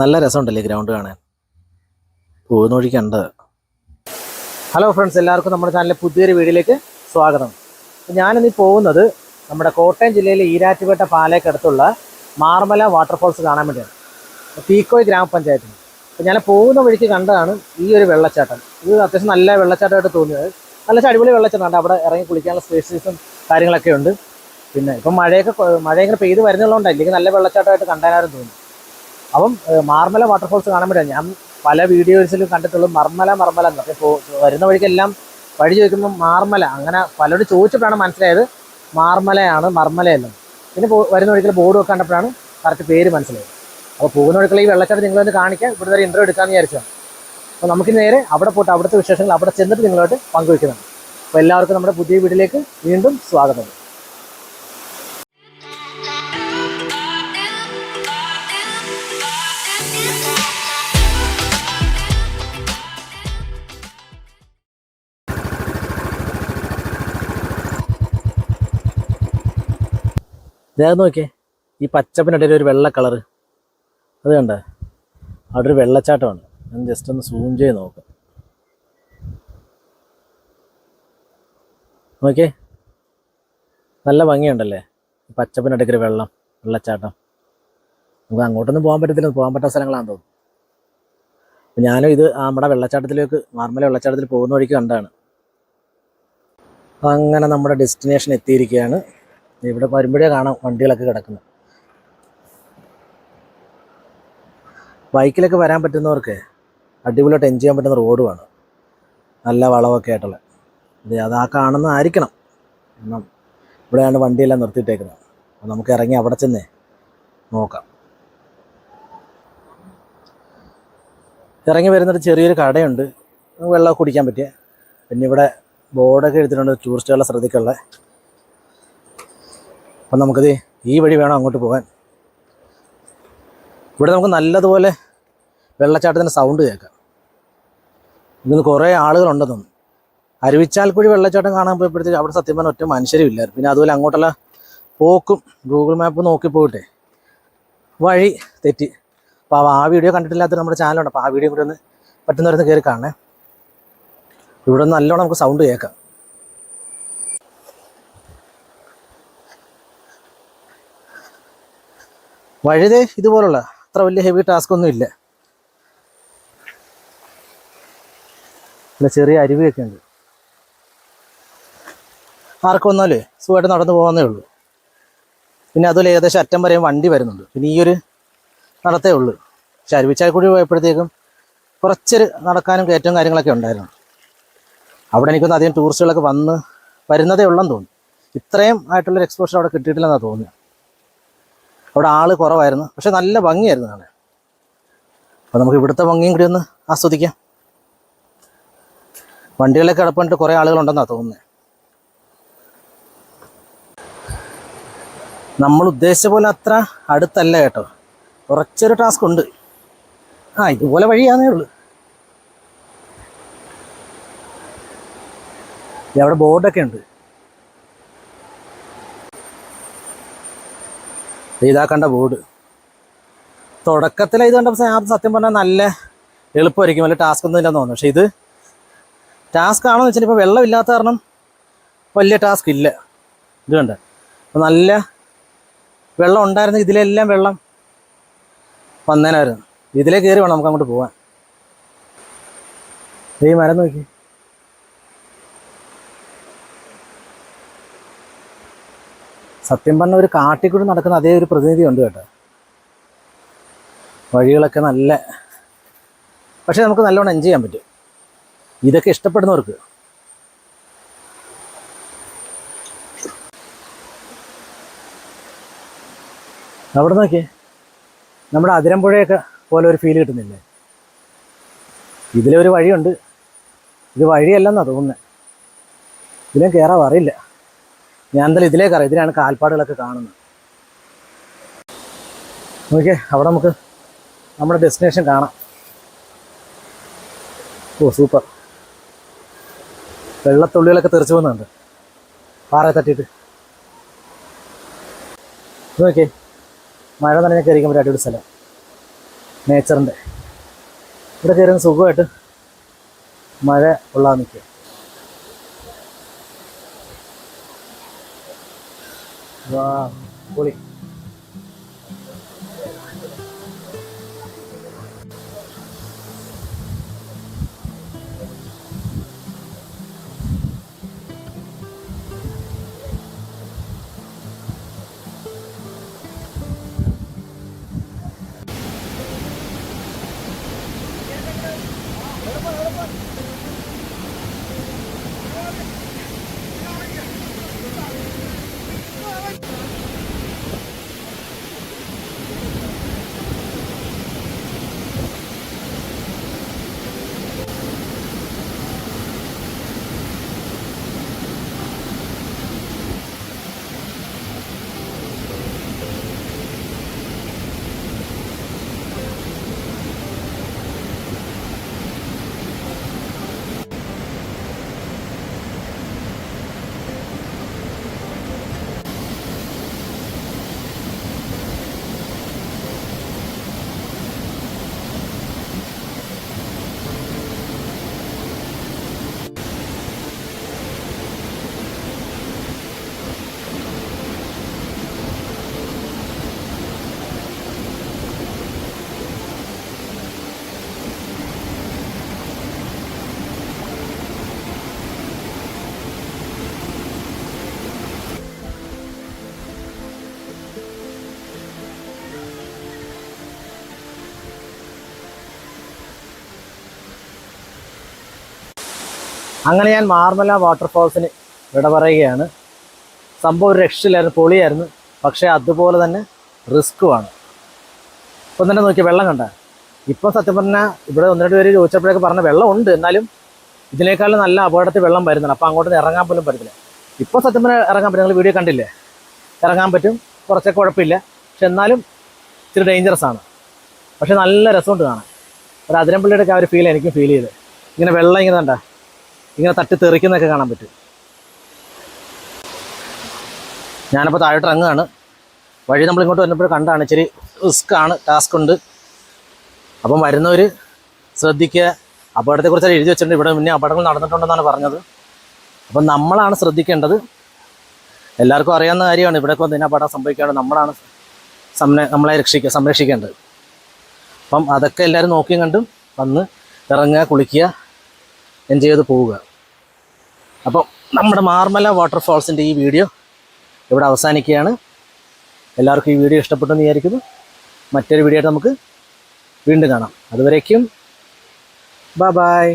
നല്ല രസമുണ്ടല്ലേ ഗ്രൗണ്ട് കാണാൻ? പോകുന്ന വഴി കണ്ടത് ഹലോ ഫ്രണ്ട്സ് എല്ലാവർക്കും നമ്മുടെ ചാനലിലെ പുതിയൊരു വീഡിയോയിലേക്ക് സ്വാഗതം. ഞാനിന്ന് പോകുന്നത് നമ്മുടെ കോട്ടയം ജില്ലയിലെ ഈരാറ്റുപേട്ട പാലയ്ക്കടുത്തുള്ള മാർമല വാട്ടർഫോൾസ് കാണാൻ വേണ്ടിയാണ്. തീക്കോയ് ഗ്രാമപഞ്ചായത്തിൽ അപ്പോൾ ഞാൻ പോകുന്ന വഴിക്ക് കണ്ടതാണ് ഈ ഒരു വെള്ളച്ചാട്ടം. ഇത് അത്യാവശ്യം നല്ല വെള്ളച്ചാട്ടമായിട്ട് തോന്നിയത്. നല്ല അടിപൊളി വെള്ളച്ചാട്ടമാണ് അവിടെ ഇറങ്ങി കുളിക്കാനുള്ള സ്പേസസും കാര്യങ്ങളൊക്കെ ഉണ്ട് പിന്നെ ഇപ്പം മഴയൊക്കെ മഴ ഇങ്ങനെ പെയ്ത് വരുന്നുള്ളതുകൊണ്ട് അല്ലെങ്കിൽ നല്ല വെള്ളച്ചാട്ടമായിട്ട് കണ്ടാനാരും തോന്നി. അപ്പം മാർമല വാട്ടർഫോൾസ് കാണാൻ പറ്റില്ല ഞാൻ പല വീഡിയോസിലും കണ്ടിട്ടുള്ളൂ മർമല മർമല എന്ന് അപ്പോൾ വരുന്ന വഴിക്കെല്ലാം വഴി ചോദിക്കുമ്പോൾ മാർമല. അങ്ങനെ പലരും ചോദിച്ചിട്ടാണ് മനസ്സിലായത് മാർമലയാണ് മർമലയല്ല. പിന്നെ വരുന്ന വഴിക്കൽ ബോർഡ് ഒക്കെ കണ്ടപ്പോഴാണ് കറക്റ്റ് പേര് മനസ്സിലായത്. അപ്പോൾ പോകുന്ന വഴിക്കുള്ള ഈ വെള്ളച്ചാട്ടം നിങ്ങളൊന്ന് കാണിക്കാൻ ഇവിടെ വരെ ഇന്റർവ്യൂ എടുക്കാമെന്ന് വിചാരിച്ചതാണ്. അപ്പോൾ നമുക്ക് നേരെ അവിടെ പോയിട്ട് അവിടുത്തെ വിശേഷങ്ങൾ അവിടെ ചെന്നിട്ട് നിങ്ങളോട് പങ്കുവയ്ക്കുന്നതാണ്. അപ്പോൾ എല്ലാവർക്കും നമ്മുടെ പുതിയ വീട്ടിലേക്ക് വീണ്ടും സ്വാഗതം. ദേഹം നോക്കിയേ. ഈ പച്ചപ്പിനിടയിൽ ഒരു വെള്ള കളറ്. അത് കണ്ട? അവിടെ ഒരു വെള്ളച്ചാട്ടമാണ്. ഞാൻ ജസ്റ്റ് ഒന്ന് സൂം ചെയ്ത് നോക്കാം. നോക്കിയേ. നല്ല ഭംഗിയുണ്ടല്ലേ? ഒരു വെള്ളം വെള്ളച്ചാട്ടം. നമുക്ക് അങ്ങോട്ടൊന്നും പോകാൻ പറ്റത്തില്ല. പോകാൻ പറ്റാത്ത സ്ഥലങ്ങളാണെന്ന് തോന്നുന്നു. ഞാനും ഇത് നമ്മുടെ വെള്ളച്ചാട്ടത്തിലേക്ക് മാർമല വെള്ളച്ചാട്ടത്തിൽ പോകുന്ന വഴിക്ക് കണ്ടാണ് അങ്ങനെ നമ്മുടെ ഡെസ്റ്റിനേഷൻ എത്തിയിരിക്കുകയാണ്. ഇവിടെ വരുമ്പോഴേ കാണാം വണ്ടികളൊക്കെ കിടക്കുന്നത്. ബൈക്കിലൊക്കെ വരാൻ പറ്റുന്നവർക്ക് അടിപൊളിയായിട്ട് എൻജോയ് ചെയ്യാൻ പറ്റുന്ന റോഡുമാണ് നല്ല വളവൊക്കെ ആയിട്ടുള്ള. ഇത് അത് ആ കാണുന്നതായിരിക്കണം കാരണം ഇവിടെയാണ് വണ്ടിയെല്ലാം നിർത്തിയിട്ടേക്കുന്നത്. അപ്പോൾ നമുക്ക് ഇറങ്ങി അവിടെ ചെന്നേ നോക്കാം. ഇറങ്ങി വരുന്നൊരു ചെറിയൊരു കടയുണ്ട്. വെള്ളമൊക്കെ കുടിക്കാൻ പറ്റിയ. പിന്നെ ഇവിടെ ബോർഡൊക്കെ എടുത്തിട്ടുണ്ട്. ടൂറിസ്റ്റുകളെ ശ്രദ്ധിക്കാനുള്ള അപ്പം നമുക്കിത് ഈ വഴി വേണം അങ്ങോട്ട് പോകാൻ. ഇവിടെ നമുക്ക് നല്ലതുപോലെ വെള്ളച്ചാട്ടത്തിന്റെ സൗണ്ട് കേൾക്കാം. ഇന്ന് കുറേ ആളുകളുണ്ടെന്നും. അരുവിച്ചാൽക്കുഴി വെള്ളച്ചാട്ടം കാണാൻ പോയപ്പോഴത്തേക്ക് അവിടെ സത്യം പറഞ്ഞാൽ ഒറ്റ മനുഷ്യരും ഇല്ലായിരുന്നു. പിന്നെ അതുപോലെ അങ്ങോട്ടുള്ള പോക്കും ഗൂഗിൾ മാപ്പ് നോക്കി പോയിട്ടെ വഴി തെറ്റി. അപ്പോൾ ആ വീഡിയോ കണ്ടിട്ടില്ലാത്ത നമ്മുടെ ചാനലുണ്ട് അപ്പോൾ ആ വീഡിയോ കൂടി ഒന്ന് പറ്റുന്നവരൊന്ന് കയറി കാണണേ. ഇവിടെ നല്ലോണം നമുക്ക് സൗണ്ട് കേൾക്കാം. വഴുതേ ഇതുപോലുള്ള അത്ര വലിയ ഹെവി ടാസ്ക് ഒന്നും ഇല്ല. ചെറിയ അരുവിയൊക്കെ ഉണ്ട്. ആർക്കും വന്നാലേ സുഖമായിട്ട് നടന്നു പോകാന്നേ ഉള്ളൂ. പിന്നെ അതുപോലെ ഏകദേശം അറ്റം വരെയും വണ്ടി വരുന്നുണ്ട്. പിന്നെ ഈ ഒരു നടത്തേ ഉള്ളൂ. പക്ഷെ കൂടി പോയപ്പോഴത്തേക്കും കുറച്ചൊരു നടക്കാനും കയറ്റവും കാര്യങ്ങളൊക്കെ ഉണ്ടായിരുന്നു. അവിടെ എനിക്കൊന്ന് അധികം ടൂറിസ്റ്റുകളൊക്കെ വന്ന് വരുന്നതേ ഉള്ളെന്ന് തോന്നി. ഇത്രയും ആയിട്ടുള്ളൊരു എക്സ്പോഷർ അവിടെ കിട്ടിയിട്ടില്ലെന്നാണ് തോന്നുന്നത് അവിടെ ആൾ കുറവായിരുന്നു. പക്ഷെ നല്ല ഭംഗിയായിരുന്നു കാണാൻ. അപ്പോൾ നമുക്ക് ഇവിടുത്തെ ഭംഗിയും കൂടി ഒന്ന് ആസ്വദിക്കാം. വണ്ടികളൊക്കെ കിടപ്പുണ്ട്. കുറേ ആളുകളുണ്ടെന്നാണ് തോന്നുന്നത് നമ്മൾ ഉദ്ദേശിച്ച പോലെ അത്ര അടുത്തല്ല കേട്ടോ. കുറച്ചൊരു ടാസ്ക് ഉണ്ട്. ആ ഇതുപോലെ വഴിയാന്നേ ഉള്ളൂ. അവിടെ ബോർഡൊക്കെ ഉണ്ട്. ഇതാ കണ്ട ബോർഡ് തുടക്കത്തിൽ ഇത് കണ്ടപ്പോൾ ഞാൻ സത്യം പറഞ്ഞാൽ നല്ല എളുപ്പമായിരിക്കും. വലിയ ടാസ്ക് ഒന്നും ഇല്ലെന്ന് തോന്നുന്നു. പക്ഷെ ഇത് ടാസ്ക് ആണെന്ന് വെച്ചാൽ ഇപ്പോൾ വെള്ളമില്ലാത്ത കാരണം വലിയ ടാസ്ക് ഇല്ല. ഇത് കണ്ട? നല്ല വെള്ളം ഉണ്ടായിരുന്ന. ഇതിലെല്ലാം വെള്ളം വന്നേനായിരുന്നു. ഇതിലേ കയറി വേണം നമുക്ക് അങ്ങോട്ട് പോവാൻ. ഈ മരം നോക്കി. സത്യം പറഞ്ഞ ഒരു കാട്ടിക്കൂടി നടക്കുന്ന അതേ ഒരു പ്രതിനിധി ഉണ്ട് കേട്ടോ. വഴികളൊക്കെ നല്ല പക്ഷേ നമുക്ക് നല്ലോണം എൻജോയ് ചെയ്യാൻ പറ്റും. ഇതൊക്കെ ഇഷ്ടപ്പെടുന്നവർക്ക്. അവിടെ നോക്കിയേ നമ്മുടെ അതിരമ്പുഴയൊക്കെ പോലെ ഒരു ഫീൽ കിട്ടുന്നില്ലേ? ഇതിലൊരു വഴിയുണ്ട്. ഇത് വഴിയല്ലെന്നാണ് തോന്നുന്നത് ഇതിലും കയറാൻ അറിയില്ല. ഞാൻ എന്തായാലും ഇതിലേക്ക് അറിയാം കാൽപ്പാടുകളൊക്കെ കാണുന്നത്. നോക്കിയേ അവിടെ നമുക്ക് നമ്മുടെ ഡെസ്റ്റിനേഷൻ കാണാം. ഓ സൂപ്പർ വെള്ളത്തുള്ളികളൊക്കെ തെറിച്ചു പോകുന്നുണ്ട്. പാറ തട്ടിയിട്ട്. നോക്കിയേ മഴ നനഞ്ഞ കയറിക്കാൻ ഒരു അടിപൊളി സ്ഥലം. നേച്ചറിന്റെ ഇവിടെ കയറുന്ന സുഖമായിട്ട് മഴ കൊള്ളാൻ നിൽക്കുക. わあ、これ。അങ്ങനെ ഞാൻ മാർമല വാട്ടർഫോൾസിന് വിട പറയുകയാണ്. സംഭവം ഒരു രക്ഷയിലായിരുന്നു പൊളിയായിരുന്നു. പക്ഷേ അതുപോലെ തന്നെ റിസ്ക്കുമാണ്. ഇപ്പം തന്നെ നോക്കി വെള്ളം കണ്ട? ഇപ്പം സത്യം പറഞ്ഞാൽ ഇവിടെ ഒന്ന് രണ്ട് പേര് ചോദിച്ചപ്പോഴൊക്കെ പറഞ്ഞ വെള്ളം ഉണ്ട്. എന്നാലും ഇതിനേക്കാളും നല്ല അപകടത്തിൽ വെള്ളം വരുന്നുണ്ട്. അപ്പോൾ അങ്ങോട്ട് ഇറങ്ങാൻ പോലും പറ്റത്തില്ല. ഇപ്പോൾ സത്യം പറഞ്ഞാൽ ഇറങ്ങാൻ പറ്റും. നിങ്ങൾ വീഡിയോ കണ്ടില്ലേ? ഇറങ്ങാൻ പറ്റും. കുറച്ചൊക്കെ കുഴപ്പമില്ല. പക്ഷെ എന്നാലും ഇച്ചിരി ഡേഞ്ചറസ് ആണ്. പക്ഷെ നല്ല രസമുണ്ട് കാണാൻ. ഒരു അതിരമ്പള്ളിയുടെ ആ ഒരു ഫീൽ എനിക്കും ഫീൽ ചെയ്ത് ഇങ്ങനെ വെള്ളം ഇങ്ങനെ കണ്ട? ഇങ്ങനെ തട്ടി തെറിക്കുന്നൊക്കെ കാണാൻ പറ്റും. ഞാനിപ്പോൾ താഴോട്ട് ഇറങ്ങുകയാണ്. വഴി നമ്മൾ ഇങ്ങോട്ട് വന്നപ്പോൾ കണ്ടാണ് ഇച്ചിരി റിസ്ക് ആണ് ടാസ്ക് ഉണ്ട്. അപ്പം വരുന്നവർ ശ്രദ്ധിക്കുക. അപകടത്തെക്കുറിച്ച് എഴുതി വെച്ചിട്ടുണ്ട്. ഇവിടെ മുന്നേ അപകടങ്ങൾ നടന്നിട്ടുണ്ടെന്നാണ് പറഞ്ഞത്. അപ്പം നമ്മളാണ് ശ്രദ്ധിക്കേണ്ടത്. എല്ലാവർക്കും അറിയാവുന്ന കാര്യമാണ്. ഇവിടെ വന്ന് അപകടം സംഭവിക്കാണ്ട് നമ്മളാണ് നമ്മളെ രക്ഷിക്കുക സംരക്ഷിക്കേണ്ടത്. അപ്പം അതൊക്കെ എല്ലാവരും നോക്കിയും കണ്ടും വന്ന് ഇറങ്ങുക കുളിക്കുക. എൻജോയ് ചെയ്ത് പോവുക. അപ്പം നമ്മുടെ മാർമല വാട്ടർഫാൾസിന്റെ ഈ വീഡിയോ ഇവിടെ അവസാനിക്കുകയാണ്. എല്ലാവർക്കും ഈ വീഡിയോ ഇഷ്ടപ്പെട്ടെന്ന് വിചാരിക്കുന്നു. മറ്റൊരു വീഡിയോ നമുക്ക് വീണ്ടും കാണാം. അതുവരേക്കും ബൈ ബൈ